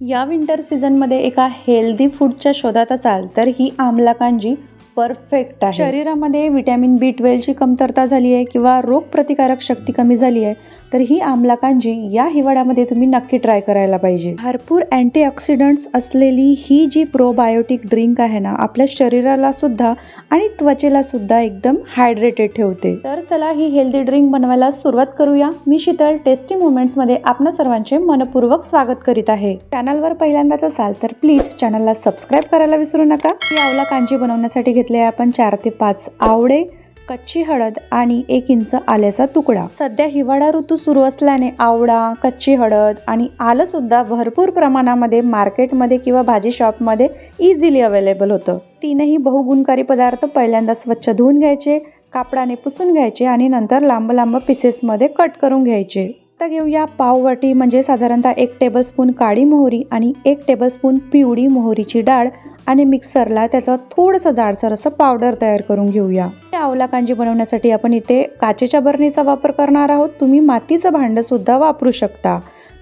या विंटर सीझनमध्ये एका हेल्दी फूडच्या शोधात असाल तर ही आमला कांजी परफेक्ट आहे. शरीरामध्ये व्हिटॅमिन बी ट्वेल्वची कमतरता झाली आहे किंवा रोगप्रतिकारक शक्ती कमी झाली आहे तर ही आमला कांजी या हिवाळ्यामध्ये तुम्ही नक्की ट्राय करायला पाहिजे. भरपूर अँटीऑक्सिडंट्स असलेली ही जी प्रोबायोटिक ड्रिंक आहे ना आपल्या शरीराला सुद्धा आणि त्वचेला सुद्धा एकदम हायड्रेटेड ठेवते. तर चला ही हेल्दी ड्रिंक बनवायला सुरुवात करूया. मी शीतल टेस्टी मुवमेंट्समध्ये आपणा सर्वांचे मनपूर्वक स्वागत करीत आहे. चॅनलवर पहिल्यांदाच असाल तर प्लीज चॅनलला सबस्क्राईब करायला विसरू नका. ही आवला कांजी बनवण्यासाठी घेतले आपण चार ते पाच आवळे कच्ची हळद आणि एक इंच आल्याचा तुकडा. सध्या हिवाळा ऋतू सुरू असल्याने आवळा कच्ची हळद आणि आलं सुद्धा भरपूर प्रमाणामध्ये मार्केटमध्ये किंवा भाजी शॉपमध्ये इझिली अवेलेबल होतं. तीनही बहुगुणकारी पदार्थ पहिल्यांदा स्वच्छ धुवून घ्यायचे कापडाने पुसून घ्यायचे आणि नंतर लांब लांब पीसेसमध्ये कट करून घ्यायचे. आता घेऊया पाववाटी म्हणजे साधारणतः एक टेबलस्पून काळी मोहरी आणि एक टेबलस्पून पिवळी मोहरीची डाळ आणि मिक्सरला त्याचं थोडंसं जाडसर असं पावडर तयार करून घेऊया. आवला कांजी बनवण्यासाठी आपण इथे काचेच्या बरणीचा वापर करणार आहोत. तुम्ही मातीचं भांडं सुद्धा वापरू शकता.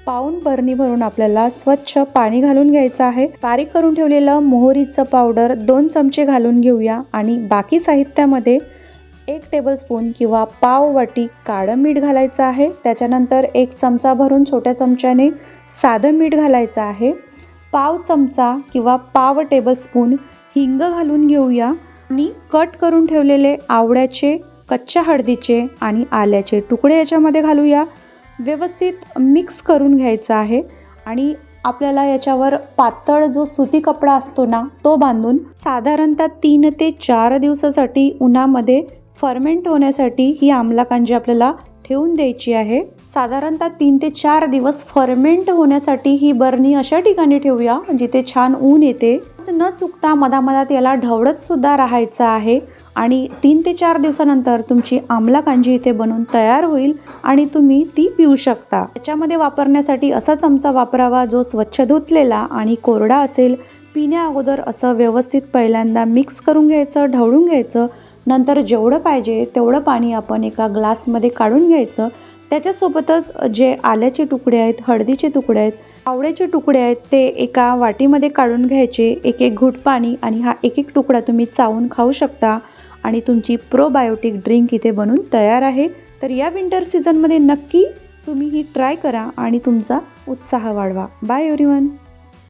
पाऊन बरणी भरून आपल्याला स्वच्छ पाणी घालून घ्यायचं आहे. बारीक करून ठेवलेलं मोहरीचं पावडर दोन चमचे घालून घेऊया आणि बाकी साहित्यामध्ये एक टेबलस्पून किंवा पाव वाटी काळं मीठ घालायचं आहे. त्याच्यानंतर एक चमचा भरून छोट्या चमच्याने साधं मीठ घालायचं आहे. पाव चमचा किंवा पाव टेबलस्पून हिंग घालून घेऊया. आणि कट करून ठेवलेले आवळ्याचे कच्च्या हळदीचे आणि आल्याचे तुकडे याच्यामध्ये घालूया. व्यवस्थित मिक्स करून घ्यायचं आहे. आणि आपल्याला याच्यावर पातळ जो सुती कपडा असतो ना तो बांधून साधारणतः तीन ते चार दिवसासाठी उन्हामध्ये फर्मेंट होण्यासाठी ही आमलाकांजी आपल्याला ठेवून द्यायची आहे. साधारणतः तीन ते चार दिवस फर्मेंट होण्यासाठी ही बरणी अशा ठिकाणी ठेवूया जिथे छान ऊन येते. न चुकता मधामधात याला ढवळत सुद्धा राहायचं आहे आणि तीन ते चार दिवसानंतर तुमची आमला कांजी इथे बनून तयार होईल आणि तुम्ही ती पिऊ शकता. त्याच्यामध्ये वापरण्यासाठी असा चमचा वापरावा जो स्वच्छ धुतलेला आणि कोरडा असेल. पिण्या अगोदर असं व्यवस्थित पहिल्यांदा मिक्स करून घ्यायचं ढवळून घ्यायचं नंतर जेवढं पाहिजे तेवढं पाणी आपण एका ग्लासमध्ये काढून घ्यायचं. त्याच्यासोबतच जे आल्याचे तुकडे आहेत हळदीचे तुकडे आहेत आवळ्याचे तुकडे आहेत ते एका वाटीमध्ये काढून घ्यायचे. एक एक घूट पाणी आणि हा एक एक तुकडा तुम्ही चावून खाऊ शकता. आणि तुमची प्रोबायोटिक ड्रिंक इथे बनून तयार आहे. तर या विंटर सीझनमध्ये नक्की तुम्ही ही ट्राय करा आणि तुमचा उत्साह वाढवा. Bye everyone